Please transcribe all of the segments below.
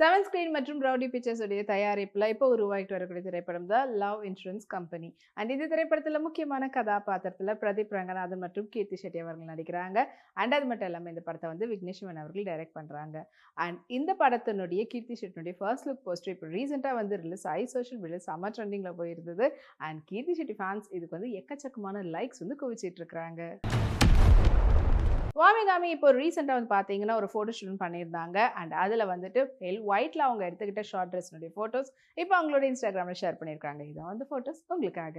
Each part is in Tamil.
செவன் ஸ்கிரீன் மற்றும் ரவுடி பிக்சர்ஸ் உடைய தயாரிப்பில் இப்போ உருவாகிட்டு வரக்கூடிய திரைப்படம் தான் லவ் இன்சூரன்ஸ் கம்பெனி அண்ட் இந்த திரைப்படத்தில் முக்கியமான கதாபாத்திரத்தில் பிரதீப் ரங்கநாதன் மற்றும் கீர்த்தி செட்டி அவர்கள் நடிக்கிறாங்க. அண்ட் அது மட்டும் இல்லாமல் இந்த படத்தை வந்து விக்னேஷ்வன் அவர்கள் டைரக்ட் பண்ணுறாங்க அண்ட் இந்த படத்தினுடைய கீர்த்தி செட்டினுடைய ஃபர்ஸ்ட் லுக் போஸ்டர் இப்போ ரீசெண்டாக வந்து ரிலீஸ் ஆகி சோஷியல் மீடியா செம்ம ட்ரெண்டிங்கில் போயிருந்தது. அண்ட் கீர்த்தி செட்டி ஃபேன்ஸ் இதுக்கு வந்து எக்கச்சக்கமான லைக்ஸ் வந்து குவிச்சிட்டு இருக்கிறாங்க. வாமிகாமி இப்போ ரீசெண்டாக வந்து பார்த்தீங்கன்னா ஒரு ஃபோட்டோ ஷூட் பண்ணியிருந்தாங்க. அண்ட் அதில் வந்துட்டு எல் ஒயிட்டில் அவங்க எடுத்துக்கிட்ட ஷார்ட் ட்ரெஸ்னுடைய ஃபோட்டோஸ் இப்போ அவங்களோட இன்ஸ்டாகிராமில் ஷேர் பண்ணியிருக்காங்க. இதான் வந்து ஃபோட்டோஸ் உங்களுக்காக.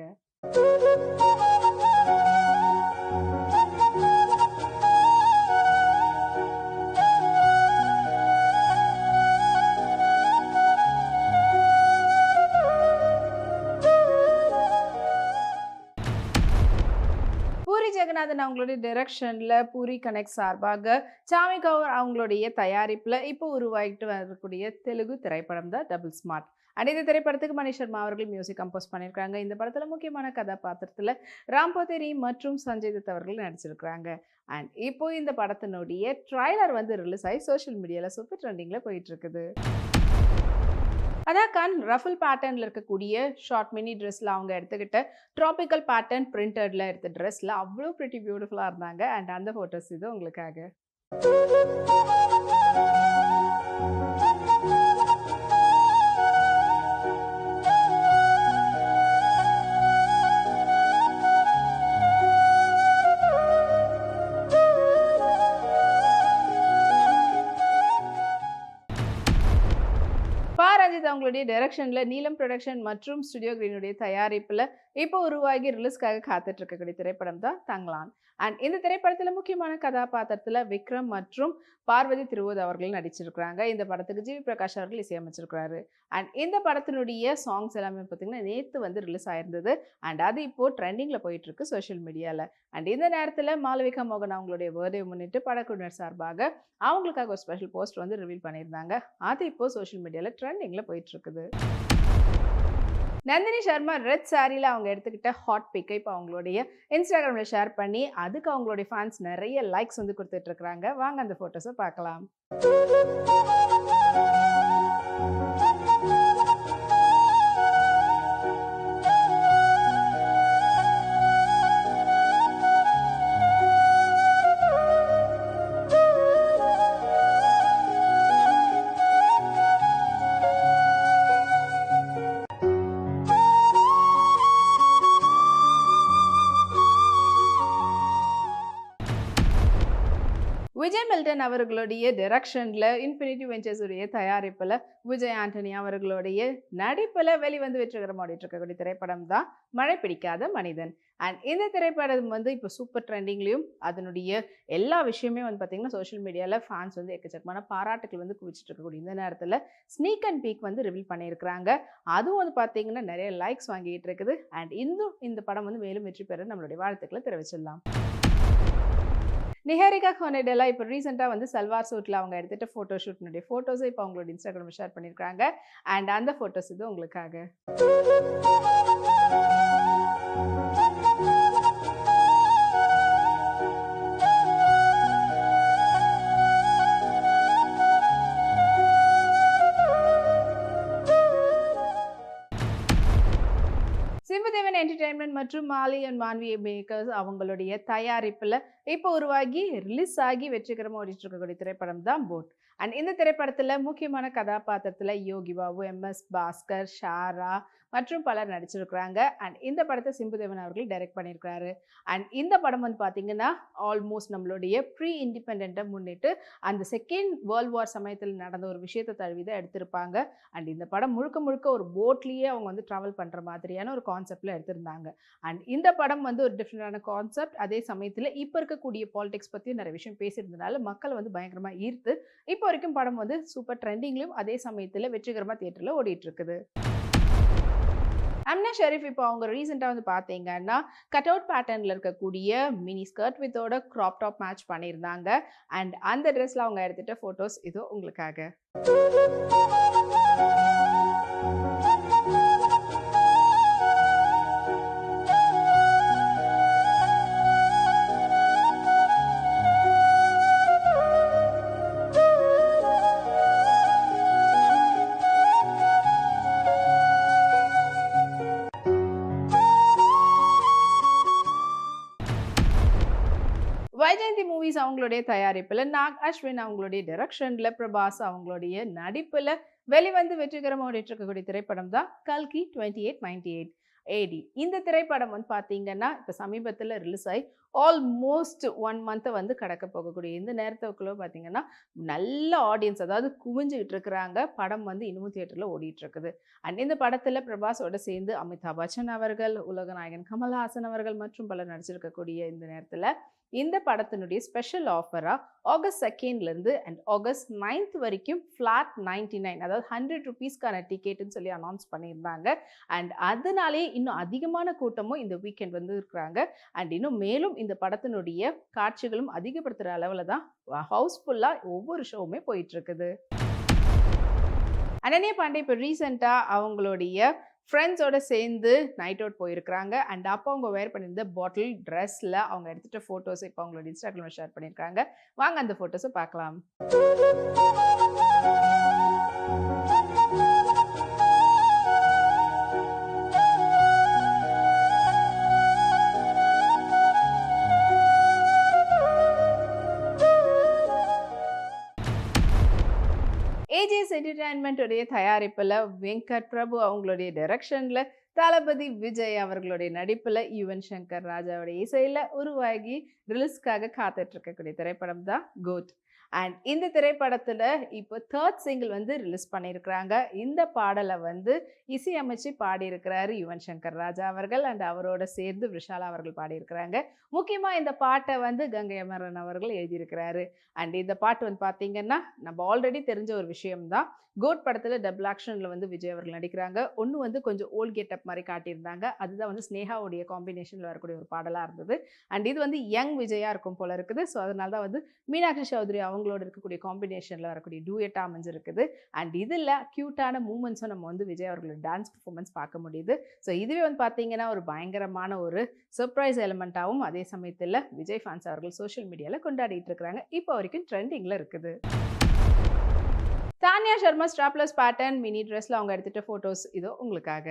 பூரி ஜெகநாதன் அவங்களுடைய டைரக்ஷனில் பூரி கனெக்ட் சார்பாக சாமி கவுர் அவங்களுடைய தயாரிப்பில் இப்போ உருவாகிட்டு வரக்கூடிய தெலுங்கு திரைப்படம் தான் டபுள் ஸ்மார்ட் அனைத்து திரைப்படத்துக்கு மணி சர்மா அவர்கள் மியூசிக் கம்போஸ் பண்ணியிருக்காங்க. இந்த படத்தில் முக்கியமான கதாபாத்திரத்தில் ராம்பதேரி மற்றும் சஞ்சய் தத் அவர்கள் நடிச்சிருக்கிறாங்க. அண்ட் இப்போ இந்த படத்தினுடைய ட்ரைலர் வந்து ரிலீஸ் ஆகி சோஷியல் மீடியாவில் சூப்பர் ட்ரெண்டிங்கில் போயிட்டு அதான் கான் ரஃபல் பேட்டர்னில் இருக்கக்கூடிய ஷார்ட் மினி ட்ரெஸ்ஸில் அவங்க எடுத்துக்கிட்ட ட்ராபிக்கல் பேட்டர்ன் பிரிண்டடில் எடுத்த ட்ரெஸ்ஸில் அவ்வளோ ப்ரிட்டி பியூட்டிஃபுல்லாக இருந்தாங்க. அண்ட் அந்த ஃபோட்டோஸ் இது உங்களுக்காக. அவங்களுடைய டைரக்ஷனில் நீலம் ப்ரொடக்ஷன் மற்றும் ஸ்டுடியோ கிரீனுடைய தயாரிப்பில் இப்போ உருவாகி ரிலீஸ்க்காக காத்துட்டு இருக்கக்கூடிய திரைப்படம் தான் தங்கலான். அண்ட் இந்த திரைப்படத்தில் முக்கியமான கதாபாத்திரத்தில் விக்ரம் மற்றும் பார்வதி திருவோத் அவர்கள் நடிச்சிருக்கிறாங்க. இந்த படத்துக்கு ஜிவி பிரகாஷ் அவர்கள் இசையமைச்சிருக்கிறாரு. அண்ட் இந்த படத்தினுடைய சாங்ஸ் எல்லாமே பார்த்தீங்கன்னா நேற்று வந்து ரிலீஸ் ஆயிருந்தது. அண்ட் அது இப்போ ட்ரெண்டிங்கில் போயிட்டு இருக்கு சோஷியல் மீடியாவில் அண்ட் இந்த நேரத்தில் மாலவிகா மோகன் அவங்களுடைய பர்த்டே முன்னிட்டு படக்குழுவினர் சார்பாக அவங்களுக்காக ஒரு ஸ்பெஷல் போஸ்ட் வந்து ரிவீல் பண்ணியிருந்தாங்க. அது இப்போ சோஷியல் மீடியாவில் ட்ரெண்டிங்கில் போயிட்டு இருக்குது நந்தினி சர்மா ரெட் சாரியில் அவங்க எடுத்துக்கிட்ட ஹாட் பிக்கை இப்போ அவங்களுடைய இன்ஸ்டாகிராமில் ஷேர் பண்ணி அதுக்கு அவங்களுடைய ஃபேன்ஸ் நிறைய லைக்ஸ் வந்து கொடுத்துட்ருக்குறாங்க வாங்க அந்த ஃபோட்டோஸை பார்க்கலாம். விஜய் மில்டன் அவர்களுடைய டைரக்ஷனில் இன்ஃபினிட்டி வெஞ்சர்ஸ் உடைய தயாரிப்பில் விஜய் ஆண்டனி அவர்களுடைய நடிப்பில் வெளிவந்து வெற்றிகரம் ஓடிட்டு இருக்கக்கூடிய திரைப்படம் தான் மழை பிடிக்காத மனிதன். அண்ட் இந்த திரைப்படம் வந்து இப்போ சூப்பர் ட்ரெண்டிங்லேயும் அதனுடைய எல்லா விஷயமே வந்து பார்த்திங்கன்னா சோஷியல் மீடியாவில் ஃபேன்ஸ் வந்து எக்கச்சக்கமான பாராட்டுகள் வந்து குவிச்சிட்டு இருக்கக்கூடிய இந்த நேரத்தில் ஸ்னீக் அண்ட் பீக் வந்து ரிவீல் பண்ணியிருக்கிறாங்க. அதுவும் வந்து பார்த்திங்கன்னா நிறைய லைக்ஸ் வாங்கிட்டு இருக்குது அண்ட் இன்னும் இந்த படம் வந்து மேலும் வெற்றி பெற நம்மளுடைய வாழ்த்துக்களை தெரிவிச்சிடலாம். நிஹாரிகா ஹோனடெலா இப்போ ரீசெண்டாக வந்து சல்வார் சூட்டில் அவங்க எடுத்துகிட்ட ஃபோட்டோ ஷூட்னுடைய ஃபோட்டோஸை இப்போ அவங்களோட இன்ஸ்டாகிராமில் ஷேர் பண்ணியிருக்காங்க அண்ட் அந்த ஃபோட்டோஸ் இது உங்களுக்காக. மற்றும் மாலியன் மான்விய மேக்கர்ஸ் அவங்களுடைய தயாரிப்பில் இப்போ உருவாகி ரிலீஸ் ஆகி வெற்றிகரமாக ஓடிட்டுருக்கக்கூடிய திரைப்படம் தான் போட். அண்ட் இந்த திரைப்படத்தில் முக்கியமான கதாபாத்திரத்தில் யோகி பாபு எம்எஸ் பாஸ்கர் ஷாரா மற்றும் பலர் நடிச்சிருக்கிறாங்க. அண்ட் இந்த படத்தை சிம்புதேவன் அவர்கள் டைரக்ட் பண்ணியிருக்காரு அண்ட் இந்த படம் வந்து பார்த்தீங்கன்னா ஆல்மோஸ்ட் நம்மளுடைய ப்ரீ இண்டிபெண்ட்டை முன்னிட்டு அந்த செகண்ட் வேர்ல்ட் வார் சமயத்தில் நடந்த ஒரு விஷயத்தை தழுவி தான் எடுத்திருப்பாங்க. அண்ட் இந்த படம் முழுக்க முழுக்க ஒரு போட்லேயே அவங்க வந்து ட்ராவல் பண்ணுற மாதிரியான ஒரு கான்செப்டில் எடுத்திருந்தாங்க. அண்ட் இந்த படம் வந்து ஒரு டிஃப்ரெண்டான கான்செப்ட் அதே சமயத்தில் இப்போ இருக்கக்கூடிய பாலிடிக்ஸ் பற்றியும் நிறைய விஷயம் பேசியிருந்தனால மக்கள் வந்து பயங்கரமாக ஈர்த்து இப்போ வரைக்கும் படம் வந்து சூப்பர் ட்ரெண்டிங்லையும் அதே சமயத்தில் வெற்றிகரமாக தியேட்டரில் ஓடிட்டு இருக்குது அம்னா ஷெரீஃப் இப்போ அவங்க ரீசெண்டாக வந்து பார்த்தீங்கன்னா கட் அவுட் பேட்டர்னில் இருக்கக்கூடிய மினி ஸ்கர்ட் வித்தோட க்ராப் டாப் மேட்ச் பண்ணியிருந்தாங்க. அண்ட் அந்த ட்ரெஸ்ஸில் அவங்க எடுத்துகிட்ட ஃபோட்டோஸ் இதோ உங்களுக்காக. அவங்களுடைய தயாரிப்பில் நாக் அஸ்வின் அவங்களுடைய டைரக்ஷன்ல பிரபாஸ் அவங்களுடைய நடிப்பில் வெளிவந்து வெற்றிகரமாக ஓடிட்டு இருக்கக்கூடிய திரைப்படம் தான் கல்கி twenty eight ninety eight AD இந்த திரைப்படம் வந்து பார்த்தீங்கன்னா இப்போ சமீபத்தில் ரிலீஸ் ஆகி ஆல்மோஸ்ட் ஒன் மந்த்தை வந்து கடக்க போகக்கூடிய இந்த நேரத்துக்குள்ளே பார்த்தீங்கன்னா நல்ல ஆடியன்ஸ் அதாவது குவிஞ்சுக்கிட்டு இருக்கிறாங்க. படம் வந்து இன்னமும் தியேட்டரில் ஓடிட்டுருக்குது. அண்ட் இந்த படத்தில் பிரபாஸோட சேர்ந்து அமிதாப் பச்சன் அவர்கள் உலகநாயகன் கமல்ஹாசன் அவர்கள் மற்றும் பலர் நடிச்சிருக்கக்கூடிய இந்த நேரத்தில் இந்த படத்தினுடைய ஸ்பெஷல் ஆஃபராக ஆகஸ்ட் செகண்ட்லேருந்து அண்ட் ஆகஸ்ட் நைன்த் வரைக்கும் ஃப்ளாட் நைன்டி நைன் அதாவது ஹண்ட்ரட் ருபீஸ்க்கான டிக்கெட்டுன்னு சொல்லி அனௌன்ஸ் பண்ணியிருந்தாங்க. அண்ட் அதனாலேயே இன்னும் அதிகமான கூட்டமும் இந்த வீக்கெண்ட் வந்து இருக்கிறாங்க. அண்ட் இன்னும் மேலும் இந்த படத்தினுடைய காட்சிகளும் அதிகப்படுத்துகிற அளவில் தான் ஹவுஸ்ஃபுல்லாக ஒவ்வொரு ஷோவுமே போயிட்டுருக்குது அனனே அனன்யா பாண்டே இப்போ ரீசெண்டாக அவங்களுடைய ஃப்ரெண்ட்ஸோட சேர்ந்து நைட் அவுட் போயிருக்கிறாங்க. அண்ட் அப்போ அவங்க வேர் பண்ணியிருந்த பாட்டில் ட்ரெஸ்ஸில் அவங்க எடுத்துகிட்ட ஃபோட்டோஸ் இப்போ அவங்களோட இன்ஸ்டாகிராமில் ஷேர் பண்ணியிருக்காங்க. வாங்க அந்த ஃபோட்டோஸை பார்க்கலாம். என்டர்டைன்மெண்ட்டுடைய தயாரிப்பில் வெங்கட் பிரபு அவங்களுடைய டைரக்ஷனில் தளபதி விஜய் அவர்களுடைய நடிப்பில் யுவன் சங்கர் ராஜாவுடைய இசையில் உருவாகி ரிலீஸ்க்காக காத்துட்டு இருக்கக்கூடிய திரைப்படம் தான் கோட் அண்ட் இந்த திரைப்படத்தில் இப்போ தேர்ட் சிங்கிள் வந்து ரிலீஸ் பண்ணியிருக்கிறாங்க. இந்த பாடலை வந்து இசையமைச்சு பாடியிருக்கிறாரு யுவன் சங்கர் ராஜா அவர்கள். அண்ட் அவரோட சேர்ந்து விஷாலா அவர்கள் பாடியிருக்கிறாங்க. முக்கியமாக இந்த பாட்டை வந்து கங்கை அமரன் அவர்கள் எழுதியிருக்கிறாரு. அண்ட் இந்த பாட்டு வந்து பார்த்தீங்கன்னா நம்ம ஆல்ரெடி தெரிஞ்ச ஒரு விஷயம்தான். கோட் படத்தில் டபுள் ஆக்ஷனில் வந்து விஜய் அவர்கள் நடிக்கிறாங்க. ஒன்று வந்து கொஞ்சம் ஓல்ட் கெட்டப் மாதிரி காட்டியிருந்தாங்க. அதுதான் வந்து ஸ்னேகாவுடைய காம்பினேஷனில் வரக்கூடிய ஒரு பாடலாக இருந்தது. அண்ட் இது வந்து யங் விஜயாக இருக்கும் போல இருக்குது. ஸோ அதனால தான் வந்து மீனாட்சி சௌத்ரி அவங்களோட இருக்கக்கூடிய காம்பினேஷனில் வரக்கூடிய டூயட்டாக அமைஞ்சிருக்குது. அண்ட் இதில் க்யூட்டான மூமெண்ட்ஸும் நம்ம வந்து விஜய் அவர்களோட டான்ஸ் பர்ஃபார்மன்ஸ் பார்க்க முடியுது. ஸோ இதுவே வந்து பார்த்தீங்கன்னா ஒரு பயங்கரமான ஒரு சர்ப்ரைஸ் எலிமெண்ட்டாகவும் அதே சமயத்தில் விஜய் ஃபேன்ஸ் அவர்கள் சோஷியல் மீடியாவில் கொண்டாடிட்டு இருக்கிறாங்க. இப்போ வரைக்கும் ட்ரெண்டிங்கில் இருக்குது. Tania Sharma strapless pattern mini ட்ரெஸ்ல அவங்க எடுத்துட்ட ஃபோட்டோஸ் இதோ உங்களுக்காக.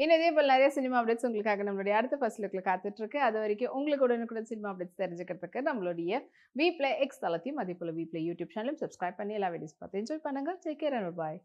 இன்னும் இதே போல் நிறைய சினிமா அப்டேட்ஸ் உங்களுக்காக நம்மளுடைய அடுத்த ஃபர்ஸ்ட் லுக்கில் காத்துட்டு இருக்கு அது வரைக்கும் உங்களுக்கு உடனுக்குடன் சினிமா அப்டேட்ஸ் தெரிஞ்சுக்கிறதுக்கு நம்மளுடைய வீப்ளே எக்ஸ் தளத்தையும் அதே போல் வீப்ளே யூடியூப் சேனலும் சப்ஸ்கிரைப் பண்ணி எல்லா வீடியோஸ் பார்த்து என்ஜாய் பண்ணுங்க. Take care and bye